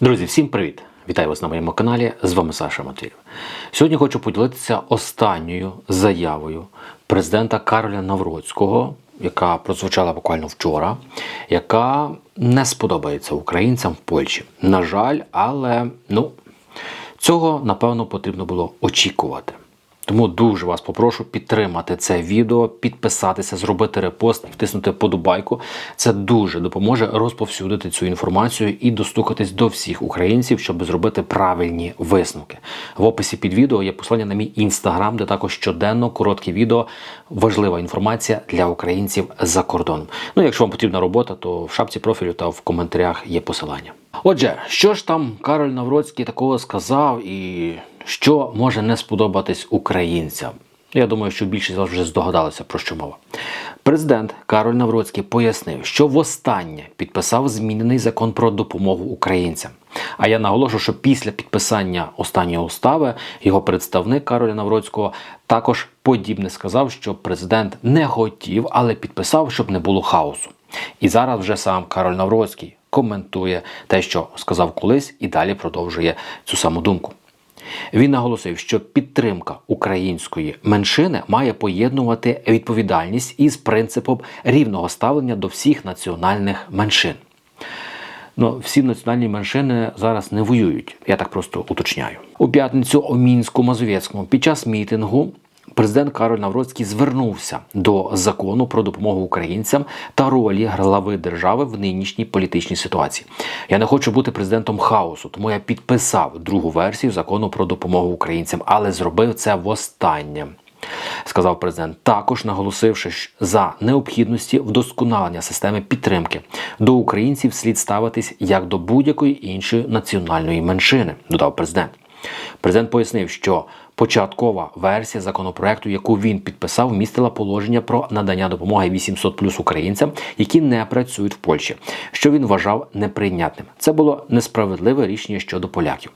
Друзі, всім привіт! Вітаю вас на моєму каналі. З вами Саша Матвієв. Сьогодні хочу поділитися останньою заявою президента Кароля Навроцького, яка прозвучала буквально вчора, яка не сподобається українцям в Польщі. На жаль, але ну, цього напевно потрібно було очікувати. Тому дуже вас попрошу підтримати це відео, підписатися, зробити репост, втиснути подобайку. Це дуже допоможе розповсюдити цю інформацію і достукатись до всіх українців, щоб зробити правильні висновки. В описі під відео є посилання на мій інстаграм, де також щоденно короткі відео, важлива інформація для українців за кордоном. Ну, якщо вам потрібна робота, то в шапці профілю та в коментарях є посилання. Отже, що ж там Кароль Навроцький такого сказав і що може не сподобатись українцям? Я думаю, що більшість вас вже здогадалися про що мова. Президент Кароль Навроцький пояснив, що востаннє підписав змінений закон про допомогу українцям. А я наголошу, що після підписання останньої устави його представник Кароля Навроцького також подібне сказав, що президент не хотів, але підписав, щоб не було хаосу. І зараз вже сам Кароль Навроцький коментує те, що сказав колись, і далі продовжує цю саму думку. Він наголосив, що підтримка української меншини має поєднувати відповідальність із принципом рівного ставлення до всіх національних меншин. Ну, всі національні меншини зараз не воюють. Я так просто уточняю. У п'ятницю у мінську Мазовецькому під час мітингу президент Кароль Навроцький звернувся до закону про допомогу українцям та ролі глави держави в нинішній політичній ситуації. Я не хочу бути президентом хаосу, тому я підписав другу версію закону про допомогу українцям, але зробив це востаннє. Сказав президент, також наголосивши за необхідності вдосконалення системи підтримки до українців слід ставитись як до будь-якої іншої національної меншини, додав президент. Президент пояснив, що початкова версія законопроекту, яку він підписав, містила положення про надання допомоги 800 плюс українцям, які не працюють в Польщі, що він вважав неприйнятним. Це було несправедливе рішення щодо поляків.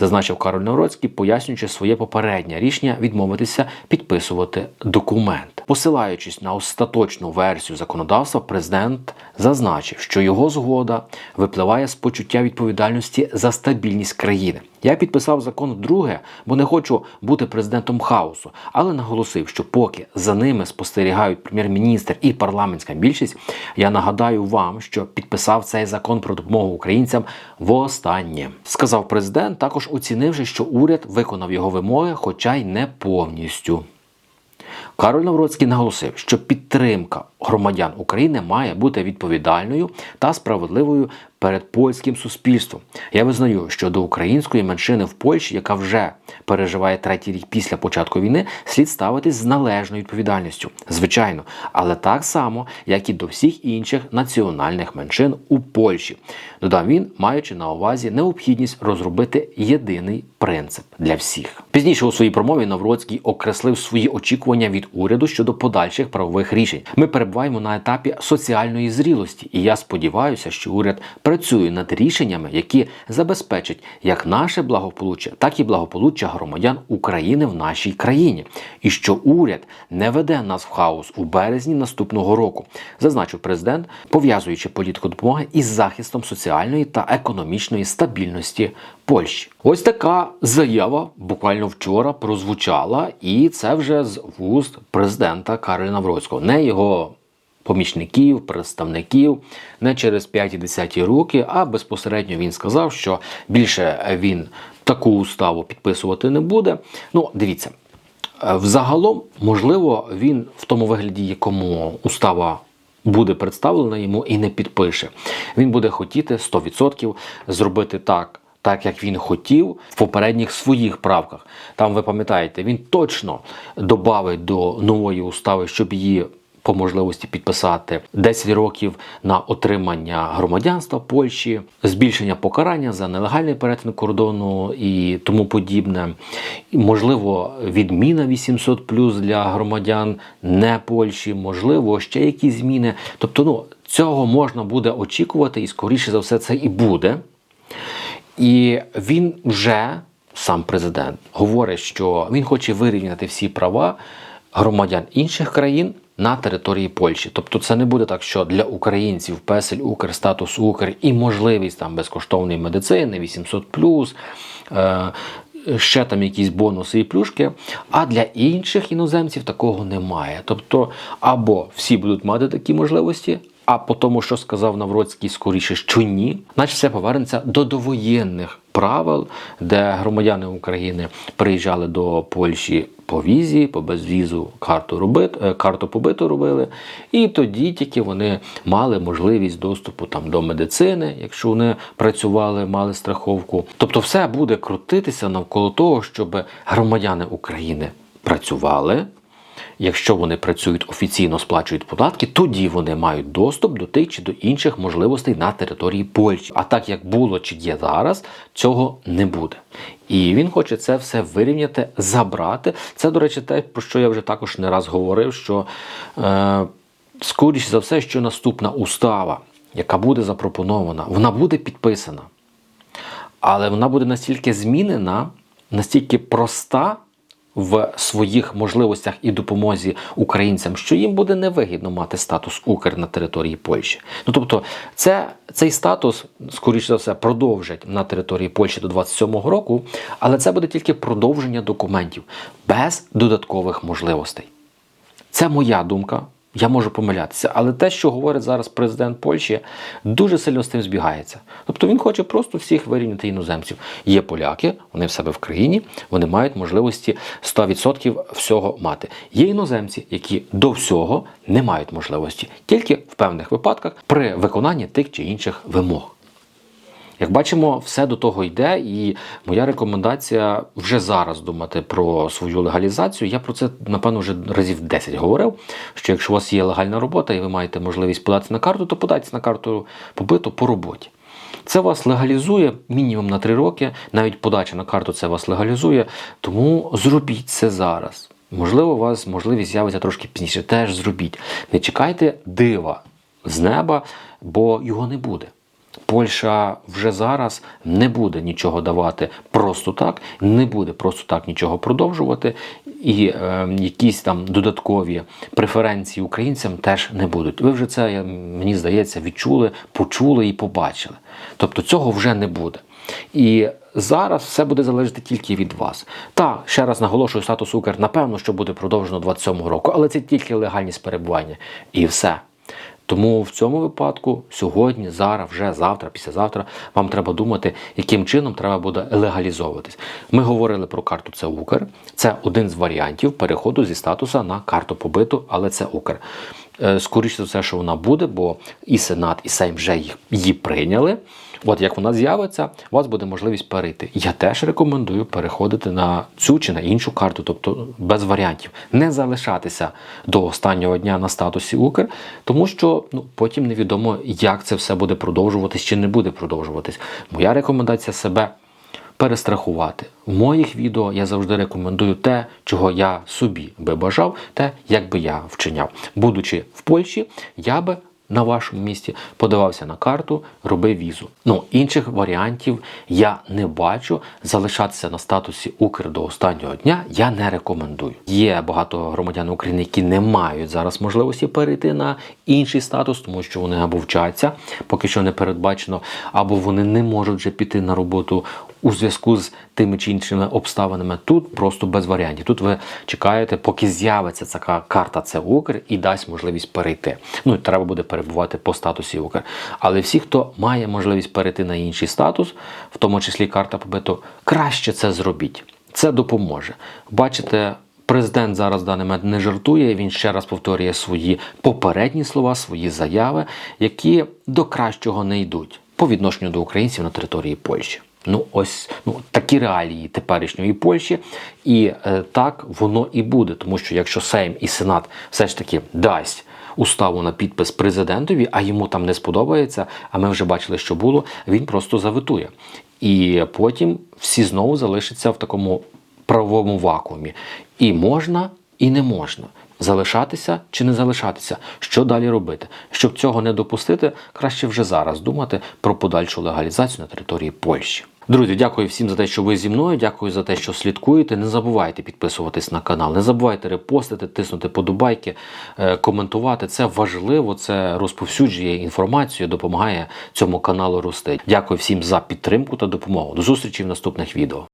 Зазначив Кароль Навроцький, пояснюючи своє попереднє рішення відмовитися підписувати документ. Посилаючись на остаточну версію законодавства, президент зазначив, що його згода випливає з почуття відповідальності за стабільність країни. Я підписав закон вдруге, бо не хочу бути президентом хаосу, але наголосив, що поки за ними спостерігають прем'єр-міністр і парламентська більшість, я нагадаю вам, що підписав цей закон про допомогу українцям востаннє. Сказав президент, також оцінивши, що уряд виконав його вимоги, хоча й не повністю. Кароль Навроцький наголосив, що підтримка громадян України має бути відповідальною та справедливою перед польським суспільством. Я визнаю, що до української меншини в Польщі, яка вже переживає третій рік після початку війни, слід ставитись з належною відповідальністю, звичайно, але так само, як і до всіх інших національних меншин у Польщі. Додав він, маючи на увазі необхідність розробити єдиний принцип для всіх. Пізніше у своїй промові Навроцький окреслив свої очікування від уряду щодо подальших правових рішень. Ми перебуваємо на етапі соціальної зрілості, і я сподіваюся, що уряд працює над рішеннями, які забезпечать як наше благополуччя, так і благополуччя громадян України в нашій країні, і що уряд не веде нас в хаос у березні наступного року, зазначив президент, пов'язуючи політику допомоги із захистом соціальної та економічної стабільності Польщі. Ось така заява буквально вчора прозвучала, і це вже з вуст президента Кароля Навроцького, не його помічників, представників не через 5-10 роки, а безпосередньо він сказав, що більше він таку уставу підписувати не буде. Ну, дивіться, взагалом, можливо, він в тому вигляді, якому устава. Буде представлена йому і не підпише. Він буде хотіти 100% зробити так, так як він хотів в попередніх своїх правках. Там ви пам'ятаєте, він точно додавить до нової устави, щоб її по можливості підписати 10 років на отримання громадянства Польщі, збільшення покарання за нелегальний перетин кордону і тому подібне. І, можливо, відміна 800 плюс для громадян не Польщі, можливо, ще якісь зміни. Тобто, ну цього можна буде очікувати, і скоріше за все це і буде. І він вже, сам президент, говорить, що він хоче вирівняти всі права громадян інших країн на території Польщі. Тобто це не буде так, що для українців песель Укр, статус Укр і можливість там безкоштовної медицини 800+, е, ще там якісь бонуси і плюшки. А для інших іноземців такого немає. Тобто, або всі будуть мати такі можливості. А по тому, що сказав Навроцький, скоріше, що ні, значить все повернеться до довоєнних правил, де громадяни України приїжджали до Польщі по візі, по безвізу карту робит, е, карту побиту робили, і тоді тільки вони мали можливість доступу там до медицини, якщо вони працювали, мали страховку. Тобто, все буде крутитися навколо того, щоб громадяни України працювали. Якщо вони працюють офіційно, сплачують податки, тоді вони мають доступ до тих чи до інших можливостей на території Польщі. А так як було чи є зараз, цього не буде. І він хоче це все вирівняти, забрати. Це, до речі, те, про що я вже також не раз говорив, що е, скоріше за все, що наступна устава, яка буде запропонована, вона буде підписана. Але вона буде настільки змінена, настільки проста в своїх можливостях і допомозі українцям, що їм буде невигідно мати статус Укр на території Польщі. Ну тобто, це, цей статус, скоріше за все, продовжать на території Польщі до 27-го року, але це буде тільки продовження документів без додаткових можливостей. Це моя думка. Я можу помилятися, але те, що говорить зараз президент Польщі, дуже сильно з тим збігається. Тобто він хоче просто всіх вирівняти іноземців. Є поляки, вони в себе в країні, вони мають можливості 100% всього мати. Є іноземці, які до всього не мають можливості, тільки в певних випадках при виконанні тих чи інших вимог. Як бачимо, все до того йде, і моя рекомендація вже зараз думати про свою легалізацію. Я про це, напевно, вже разів 10 говорив. Що якщо у вас є легальна робота і ви маєте можливість податися на карту, то подайтеся на карту побиту по роботі. Це вас легалізує мінімум на 3 роки, навіть подача на карту це вас легалізує, тому зробіть це зараз. Можливо, у вас можливість з'явиться трошки пізніше. Теж зробіть. Не чекайте дива з неба, бо його не буде. Польща вже зараз не буде нічого давати просто так, не буде просто так нічого продовжувати, і е, якісь там додаткові преференції українцям теж не будуть. Ви вже це, мені здається, відчули, почули і побачили. Тобто цього вже не буде. І зараз все буде залежати тільки від вас. Та ще раз наголошую, статус Укр, напевно, що буде продовжено 27-го року, але це тільки легальність перебування. І все. Тому в цьому випадку сьогодні, зараз, вже завтра, післязавтра вам треба думати, яким чином треба буде легалізовуватись. Ми говорили про карту це Укр. Це один з варіантів переходу зі статуса на карту побиту, але це Укр. Е, Скоріше за все, що вона буде, бо і Сенат, і Сейм вже їх- її прийняли. От як вона з'явиться, у вас буде можливість перейти. Я теж рекомендую переходити на цю чи на іншу карту, тобто без варіантів, не залишатися до останнього дня на статусі Укр, тому що ну потім невідомо, як це все буде продовжуватись чи не буде продовжуватись. Моя рекомендація себе перестрахувати. В моїх відео я завжди рекомендую те, чого я собі би бажав, те, як би я вчиняв. Будучи в Польщі, я би на вашому місці подавався на карту, робив візу. Ну, інших варіантів я не бачу. Залишатися на статусі Укр до останнього дня я не рекомендую. Є багато громадян України, які не мають зараз можливості перейти на інший статус, тому що вони або вчаться, поки що не передбачено, або вони не можуть вже піти на роботу у зв'язку з тими чи іншими обставинами. Тут просто без варіантів. Тут ви чекаєте, поки з'явиться така карта, це Укр, і дасть можливість перейти. Ну і треба буде перебувати по статусі Укр. Але всі, хто має можливість перейти на інший статус, в тому числі карта побиту, краще це зробіть. Це допоможе. Бачите. Президент зараз в даний момент не жартує. Він ще раз повторює свої попередні слова, свої заяви, які до кращого не йдуть по відношенню до українців на території Польщі. Ну, ось ну такі реалії теперішньої Польщі, і е, так воно і буде, тому що якщо Сейм і Сенат все ж таки дасть уставу на підпис президентові, а йому там не сподобається, а ми вже бачили, що було, він просто заветує. І потім всі знову залишаться в такому правовому вакуумі. І можна, і не можна. Залишатися чи не залишатися, що далі робити? Щоб цього не допустити, краще вже зараз думати про подальшу легалізацію на території Польщі. Друзі, дякую всім за те, що ви зі мною. Дякую за те, що слідкуєте. Не забувайте підписуватись на канал, не забувайте репостити, тиснути подобайки, е, коментувати. Це важливо. Це розповсюджує інформацію, допомагає цьому каналу рости. Дякую всім за підтримку та допомогу. До зустрічі в наступних відео.